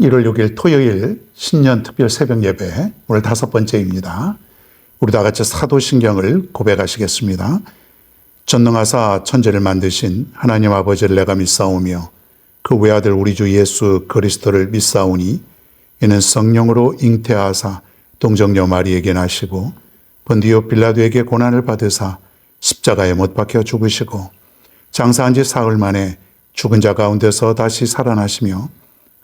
1월 6일 토요일 신년 특별 새벽 예배 오늘 다섯 번째입니다. 우리 다 같이 사도신경을 고백하시겠습니다. 전능하사 천재를 만드신 하나님 아버지를 내가 믿사오며 그 외아들 우리 주 예수 그리스도를 믿사오니 이는 성령으로 잉태하사 동정녀 마리에게 나시고 본디오 빌라도에게 고난을 받으사 십자가에 못 박혀 죽으시고 장사한 지 사흘 만에 죽은 자 가운데서 다시 살아나시며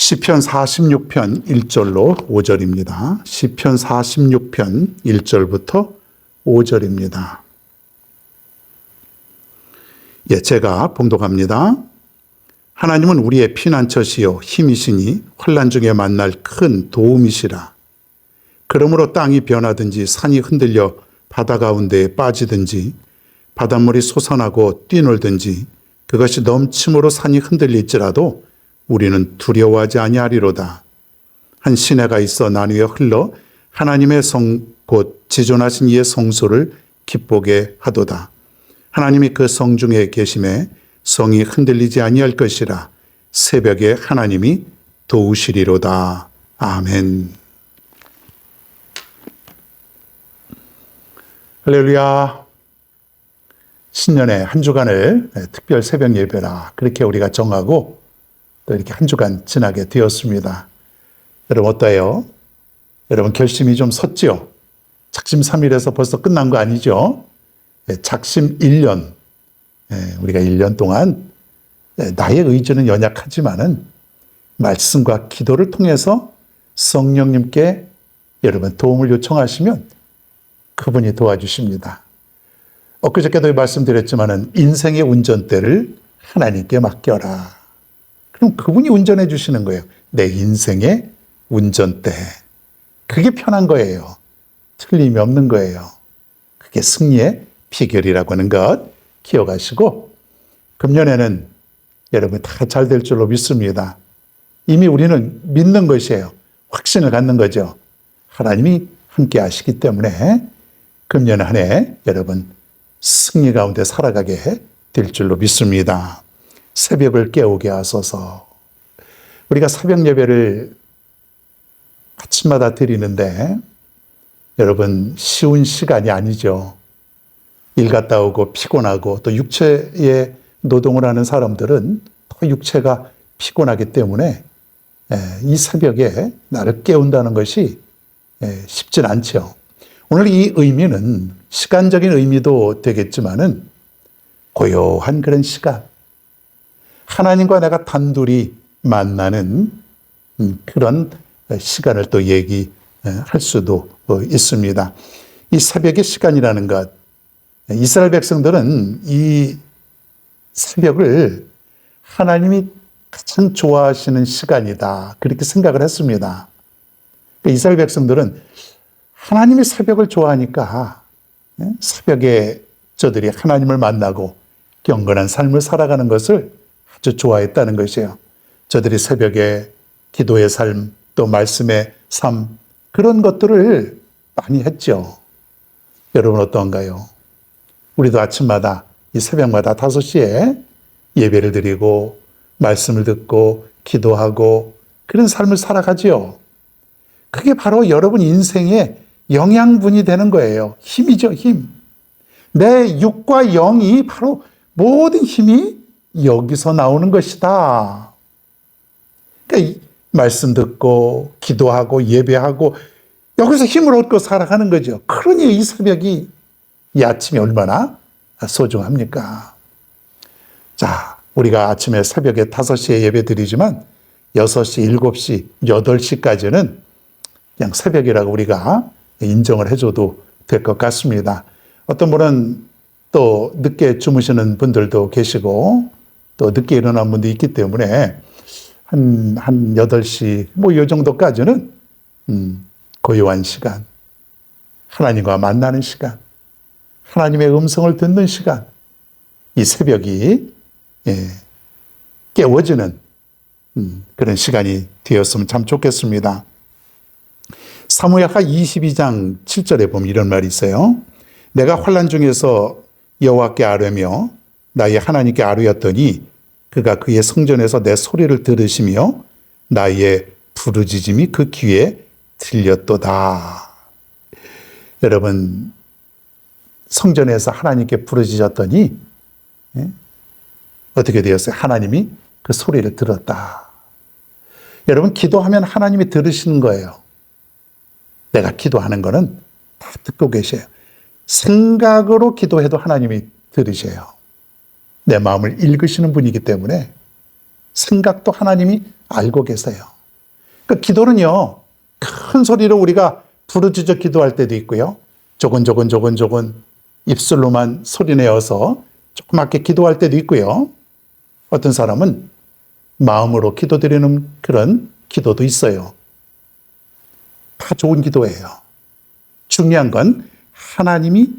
시편 46편 1절로 5절입니다. 시편 46편 1절부터 5절입니다. 예, 제가 봉독합니다. 하나님은 우리의 피난처시요 힘이시니 환난 중에 만날 큰 도움이시라. 그러므로 땅이 변하든지 산이 흔들려 바다 가운데에 빠지든지 바닷물이 솟아나고 뛰놀든지 그것이 넘침으로 산이 흔들릴지라도 우리는 두려워하지 아니하리로다. 한 시내가 있어 난 위에 흘러 하나님의 성, 곧 지존하신 이의 성소를 기쁘게 하도다. 하나님이 그 성 중에 계심에 성이 흔들리지 아니할 것이라 새벽에 하나님이 도우시리로다. 아멘. 할렐루야. 신년의 한 주간을 특별 새벽 예배라 그렇게 우리가 정하고 또 이렇게 한 주간 지나게 되었습니다. 여러분 어떠해요? 여러분 결심이 좀 섰죠? 작심 3일에서 벌써 끝난 거 아니죠? 예, 작심 1년. 예, 우리가 1년 동안 예, 나의 의지는 연약하지만은 말씀과 기도를 통해서 성령님께 여러분 도움을 요청하시면 그분이 도와주십니다. 엊그저께도 말씀드렸지만은 인생의 운전대를 하나님께 맡겨라. 그분이 운전해 주시는 거예요. 내 인생의 운전대. 그게 편한 거예요. 틀림이 없는 거예요. 그게 승리의 비결이라고 하는 것 기억하시고 금년에는 여러분 다 잘 될 줄로 믿습니다. 이미 우리는 믿는 것이에요. 확신을 갖는 거죠. 하나님이 함께 하시기 때문에 금년 한 해 여러분 승리 가운데 살아가게 될 줄로 믿습니다. 새벽을 깨우게 하소서. 우리가 새벽 예배를 아침마다 드리는데 여러분 쉬운 시간이 아니죠. 일 갔다 오고 피곤하고 또 육체의 노동을 하는 사람들은 더 육체가 피곤하기 때문에 예, 이 새벽에 나를 깨운다는 것이 예, 쉽진 않죠. 오늘 이 의미는 시간적인 의미도 되겠지만은 고요한 그런 시간, 하나님과 내가 단둘이 만나는 음, 그런 시간을 또 얘기할 수도 어, 있습니다. 이 새벽의 시간이라는 것, 이스라엘 백성들은 이 새벽을 하나님이 가장 좋아하시는 시간이다. 그렇게 생각을 했습니다. 그러니까 이스라엘 백성들은 하나님이 새벽을 좋아하니까 예, 새벽에 저들이 하나님을 만나고 경건한 삶을 살아가는 것을 아주 좋아했다는 것이에요. 저들이 새벽에 기도의 삶, 또 말씀의 삶, 그런 것들을 많이 했죠. 여러분 어떤가요? 우리도 아침마다 이 새벽마다 5시에 예배를 드리고 말씀을 듣고 기도하고 그런 삶을 살아가지요. 그게 바로 여러분 인생의 영양분이 되는 거예요. 힘이죠, 힘. 내 육과 영이 바로 모든 힘이 여기서 나오는 것이다. 그러니까 말씀 듣고 기도하고 예배하고 여기서 힘을 얻고 살아가는 거죠. 그러니 이 새벽이 이 아침이 얼마나 소중합니까? 자, 우리가 아침에 새벽에 5시에 예배 드리지만 6시, 7시, 8시까지는 그냥 새벽이라고 우리가 인정을 해줘도 될 것 같습니다. 어떤 분은 또 늦게 주무시는 분들도 계시고 또 늦게 일어난 분도 있기 때문에 한, 한 8시, 뭐, 요 정도까지는, 음, 고요한 시간. 하나님과 만나는 시간, 하나님의 음성을 듣는 시간, 이 새벽이 예, 깨워지는 음, 그런 시간이 되었으면 참 좋겠습니다. 사무엘하 22장 7절에 보면 이런 말이 있어요. 내가 환란 중에서 여호와께 아뢰며 나의 하나님께 아뢰었더니 그가 그의 성전에서 내 소리를 들으시며 나의 부르짖음이 그 귀에 들렸도다. 여러분 성전에서 하나님께 부르짖었더니 예? 어떻게 되었어요? 하나님이 그 소리를 들었다. 여러분 기도하면 하나님이 들으시는 거예요. 내가 기도하는 거는 다 듣고 계셔요. 생각으로 기도해도 하나님이 들으셔요. 내 마음을 읽으시는 분이기 때문에 생각도 하나님이 알고 계세요. 그 기도는요, 큰 소리로 우리가 부르짖어 기도할 때도 있고요. 조근조근 조근조근 입술로만 소리내어서 조그맣게 기도할 때도 있고요. 어떤 사람은 마음으로 기도드리는 그런 기도도 있어요. 다 좋은 기도예요. 중요한 건 하나님이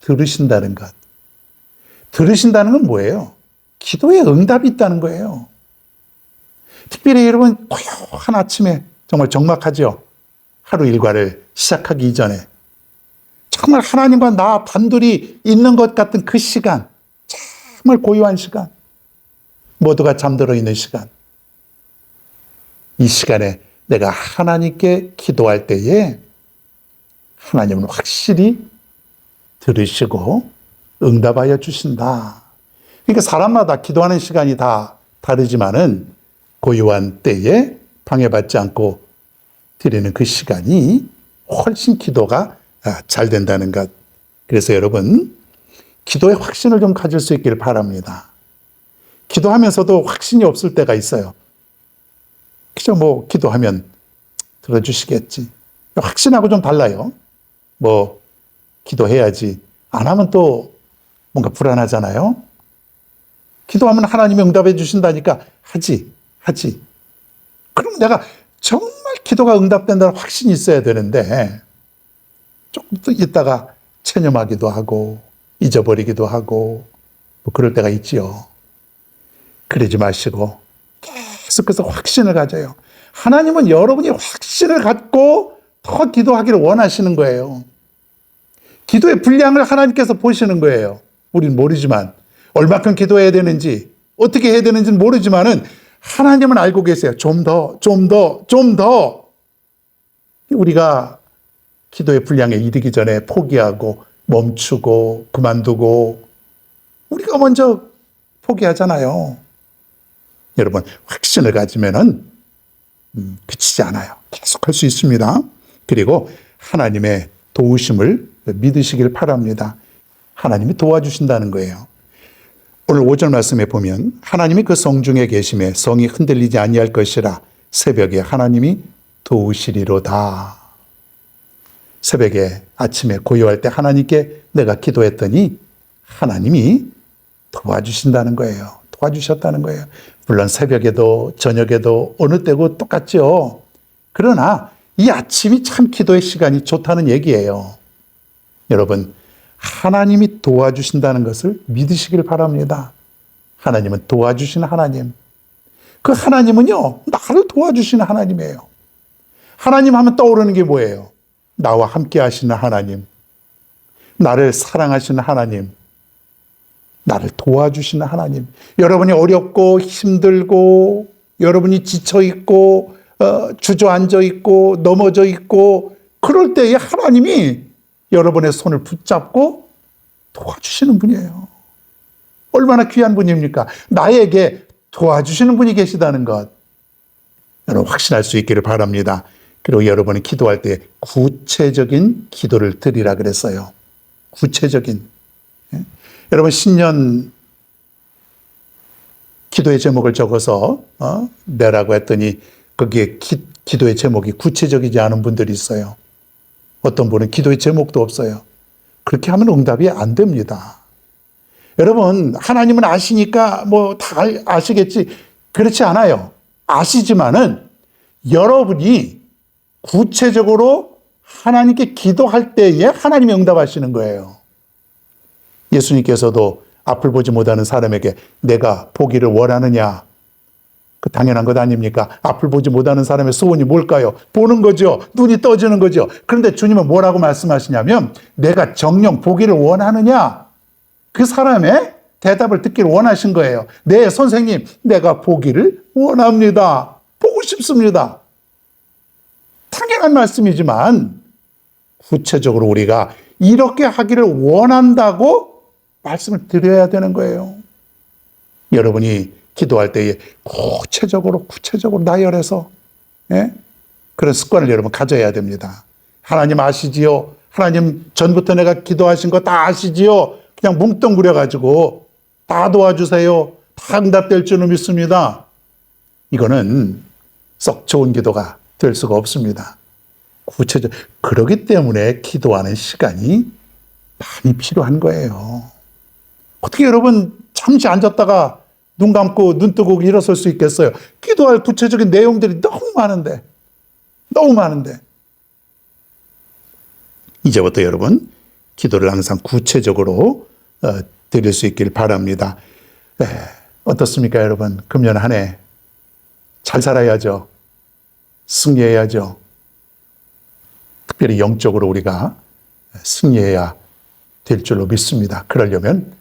들으신다는 것. 들으신다는 건 뭐예요? 기도에 응답이 있다는 거예요. 특별히 여러분 고요한 아침에 정말 적막하죠. 하루 일과를 시작하기 이전에 정말 하나님과 나 단둘이 있는 것 같은 그 시간, 정말 고요한 시간, 모두가 잠들어 있는 시간. 이 시간에 내가 하나님께 기도할 때에 하나님은 확실히 들으시고 응답하여 주신다. 그러니까 사람마다 기도하는 시간이 다 다르지만은 고요한 때에 방해받지 않고 드리는 그 시간이 훨씬 기도가 아, 잘 된다는 것. 그래서 여러분, 기도에 확신을 좀 가질 수 있기를 바랍니다. 기도하면서도 확신이 없을 때가 있어요. 그저 뭐 기도하면 들어주시겠지. 확신하고 좀 달라요. 뭐 기도해야지. 안 하면 또 뭔가 불안하잖아요. 기도하면 하나님이 응답해 주신다니까 하지, 하지. 그럼 내가 정말 기도가 응답된다는 확신이 있어야 되는데 조금 더 있다가 체념하기도 하고 잊어버리기도 하고 뭐 그럴 때가 있지요. 그러지 마시고 계속해서 확신을 가져요. 하나님은 여러분이 확신을 갖고 더 기도하기를 원하시는 거예요. 기도의 분량을 하나님께서 보시는 거예요. 우린 모르지만 얼마큼 기도해야 되는지 어떻게 해야 되는지는 모르지만은 하나님은 알고 계세요. 좀 더, 좀 더, 좀 더. 우리가 기도의 분량에 이르기 전에 포기하고 멈추고 그만두고 우리가 먼저 포기하잖아요. 여러분 확신을 가지면은 음, 그치지 않아요. 계속할 수 있습니다. 그리고 하나님의 도우심을 믿으시길 바랍니다. 하나님이 도와주신다는 거예요. 오늘 5절 말씀에 보면 하나님이 그 성 중에 계심에 성이 흔들리지 아니할 것이라 새벽에 하나님이 도우시리로다. 새벽에 아침에 고요할 때 하나님께 내가 기도했더니 하나님이 도와주신다는 거예요. 도와주셨다는 거예요. 물론 새벽에도 저녁에도 어느 때고 똑같죠. 그러나 이 아침이 참 기도의 시간이 좋다는 얘기예요. 여러분, 하나님이 도와주신다는 것을 믿으시길 바랍니다. 하나님은 도와주시는 하나님. 그 하나님은요, 나를 도와주시는 하나님이에요. 하나님 하면 떠오르는 게 뭐예요? 나와 함께 하시는 하나님. 나를 사랑하시는 하나님. 나를 도와주시는 하나님. 여러분이 어렵고 힘들고 여러분이 지쳐 있고 어, 주저앉아 있고 넘어져 있고 그럴 때에 하나님이 여러분의 손을 붙잡고 도와주시는 분이에요. 얼마나 귀한 분입니까? 나에게 도와주시는 분이 계시다는 것. 여러분 확신할 수 있기를 바랍니다. 그리고 여러분이 기도할 때 구체적인 기도를 드리라 그랬어요. 구체적인. 예? 여러분 신년 기도의 제목을 적어서 어? 내라고 했더니 거기에 기, 기도의 제목이 구체적이지 않은 분들이 있어요. 어떤 분은 기도의 제목도 없어요. 그렇게 하면 응답이 안 됩니다. 여러분, 하나님은 아시니까 뭐 다 아시겠지. 그렇지 않아요. 아시지만은 여러분이 구체적으로 하나님께 기도할 때에 하나님이 응답하시는 거예요. 예수님께서도 앞을 보지 못하는 사람에게 내가 보기를 원하느냐? 그 당연한 것 아닙니까? 앞을 보지 못하는 사람의 소원이 뭘까요? 보는 거죠. 눈이 떠지는 거죠. 그런데 주님은 뭐라고 말씀하시냐면 내가 정령 보기를 원하느냐? 그 사람의 대답을 듣기를 원하신 거예요. 네, 선생님, 내가 보기를 원합니다. 보고 싶습니다. 당연한 말씀이지만 구체적으로 우리가 이렇게 하기를 원한다고 말씀을 드려야 되는 거예요. 여러분이 기도할 때에 구체적으로 구체적으로 나열해서 예? 그런 습관을 여러분 가져야 됩니다. 하나님 아시지요? 하나님 전부터 내가 기도하신 거 다 아시지요? 그냥 뭉뚱그려 가지고 다 도와주세요. 다 응답될 줄은 믿습니다. 이거는 썩 좋은 기도가 될 수가 없습니다. 구체적 그러기 때문에 기도하는 시간이 많이 필요한 거예요. 어떻게 여러분 잠시 앉았다가 눈 감고 눈 뜨고 일어설 수 있겠어요? 기도할 구체적인 내용들이 너무 많은데, 너무 많은데. 이제부터 여러분, 기도를 항상 구체적으로 어, 드릴 수 있길 바랍니다. 네, 어떻습니까, 여러분? 금년 한 해 잘 살아야죠. 승리해야죠. 특별히 영적으로 우리가 승리해야 될 줄로 믿습니다. 그러려면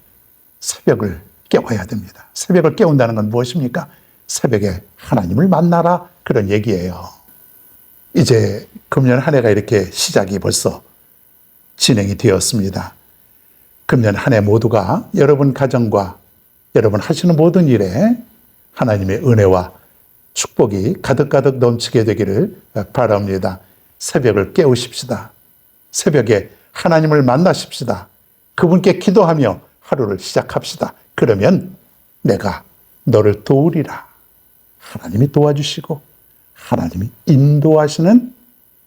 새벽을 깨워야 됩니다. 새벽을 깨운다는 건 무엇입니까? 새벽에 하나님을 만나라. 그런 얘기예요. 이제 금년 한 해가 이렇게 시작이 벌써 진행이 되었습니다. 금년 한 해 모두가 여러분 가정과 여러분 하시는 모든 일에 하나님의 은혜와 축복이 가득가득 넘치게 되기를 바랍니다. 새벽을 깨우십시다. 새벽에 하나님을 만나십시다. 그분께 기도하며 하루를 시작합시다. 그러면 내가 너를 도우리라. 하나님이 도와주시고 하나님이 인도하시는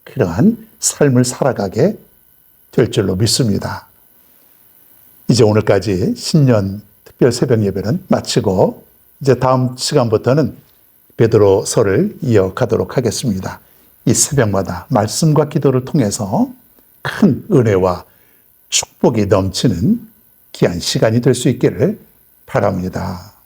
그러한 삶을 살아가게 될 줄로 믿습니다. 이제 오늘까지 신년 특별 새벽 예배는 마치고 이제 다음 시간부터는 베드로서를 이어가도록 하겠습니다. 이 새벽마다 말씀과 기도를 통해서 큰 은혜와 축복이 넘치는 귀한 시간이 될 수 있기를 바랍니다.